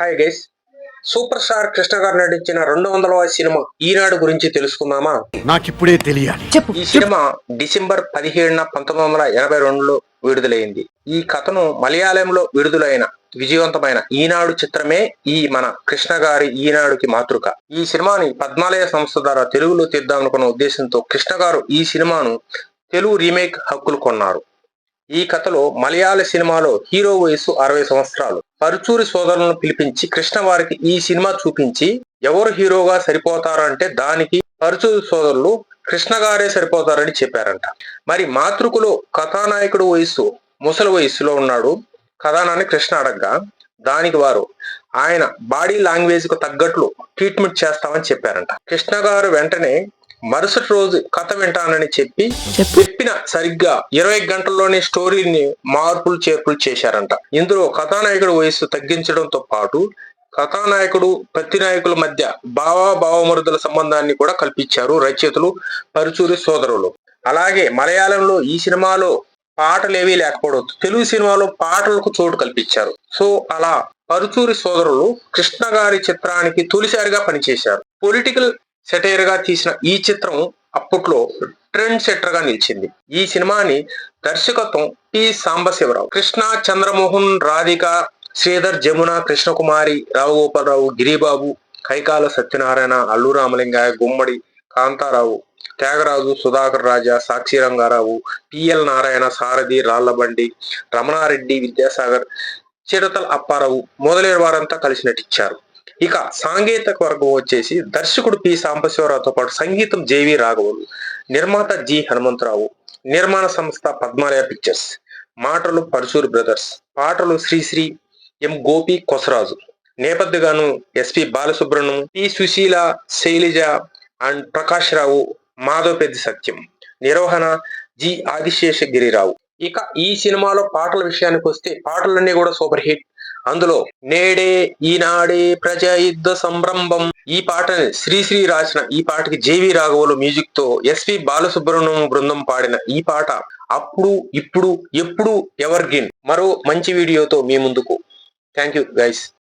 Hi guys super star Krishna గారు నటించిన రెండు వందల సినిమా ఈనాడు గురించి తెలుసుకుందామా? నాకిప్పుడే తెలియాలి. చెప్పు. ఈ సినిమా డిసెంబర్ పదిహేడున పంతొమ్మిది వందల ఎనభై రెండులో విడుదలైంది. ఈ కథను మలయాళంలో విడుదలైన విజయవంతమైన ఈనాడు చిత్రమే ఈ మన కృష్ణ గారి ఈనాడుకి మాతృక. ఈ సినిమాని పద్మాలయ సంస్థ ద్వారా తెలుగులో తీద్దామనుకున్న ఉద్దేశంతో కృష్ణ గారు ఈ సినిమాను తెలుగు రీమేక్ హక్కులు కొన్నారు. ఈ కథలో మలయాళ సినిమాలో హీరో వయసు అరవై సంవత్సరాలు. పరుచూరి సోదరులను పిలిపించి కృష్ణ వారికి ఈ సినిమా చూపించి ఎవరు హీరోగా సరిపోతారంటే దానికి పరుచూరి సోదరులు కృష్ణ గారే సరిపోతారని చెప్పారంట. మరి మాతృకులో కథానాయకుడు వయసు ముసలి వయసులో ఉన్నాడు. కథానాన్ని కృష్ణ అడగ్గా దానికి వారు ఆయన బాడీ లాంగ్వేజ్కు తగ్గట్లు ట్రీట్మెంట్ చేస్తామని చెప్పారంట. కృష్ణ గారు వెంటనే మరుసటి రోజు కథ వింటానని చెప్పి చెప్పు. చెప్పిన సరిగ్గా ఇరవై గంటల్లోనే స్టోరీని మార్పులు చేర్పులు చేశారంట. ఇందులో కథానాయకుడు వయస్సు తగ్గించడంతో పాటు కథానాయకుడు ప్రతి నాయకుల మధ్య భావ భావమరుదుల సంబంధాన్ని కూడా కల్పించారు రచయితలు పరుచూరి సోదరులు. అలాగే మలయాళంలో ఈ సినిమాలో పాటలేవీ లేకపోవడం తెలుగు సినిమాలో పాటలకు చోటు కల్పించారు. సో అలా పరుచూరి సోదరులు కృష్ణ గారి చిత్రానికి తొలిసారిగా పనిచేశారు. పొలిటికల్ సెటైర్గా తీసిన ఈ చిత్రం అప్పట్లో ట్రెండ్ సెటర్గా నిలిచింది. ఈ సినిమాని దర్శకత్వం పి సాంబశివరావు కృష్ణ చంద్రమోహన్ రాధిక శ్రీధర్ జమున కృష్ణకుమారి రావుగోపాలరావు గిరిబాబు కైకాల సత్యనారాయణ అల్లు రామలింగయ్య గుమ్మడి కాంతారావు త్యాగరాజు సుధాకర్ రాజా సాక్షి రంగారావు పిఎల్ నారాయణ సారథి రాళ్ళబండి రమణారెడ్డి విద్యాసాగర్ చిడతల అప్పారావు మొదలైన వారంతా కలిసి నటించారు. ఇక సాంకేతిక వర్గం వచ్చేసి దర్శకుడు పి సాంబశివరావుతో పాటు సంగీతం జేవి రాఘవులు నిర్మాత జి హనుమంతరావు నిర్మాణ సంస్థ పద్మాలయ పిక్చర్స్ మాటలు పరశూర్ బ్రదర్స్ పాటలు Srisri M Gopi Kosaraju నేపథ్యగాను SP Balasubrahmanyam P Susheela Sailaja and Prakash Rao Madhav Peddi Satyam నిర్వహణ జి ఆదిశేష గిరిరావు ఇక ఈ సినిమాలో పాటల విషయానికి వస్తే పాటలన్నీ కూడా సూపర్ హిట్. అందులో నేడే ఈనాడే ప్రజా యుద్ధ సంరంభం ఈ పాటని శ్రీశ్రీ రాసిన ఈ పాటకి జేవి రాఘవులు మ్యూజిక్తో ఎస్వి బాలసుబ్రహ్మణ్యం బృందం పాడిన ఈ పాట అప్పుడు ఇప్పుడు ఎప్పుడు ఎవర్ మరో మంచి వీడియోతో మీ ముందుకు. Thank you guys.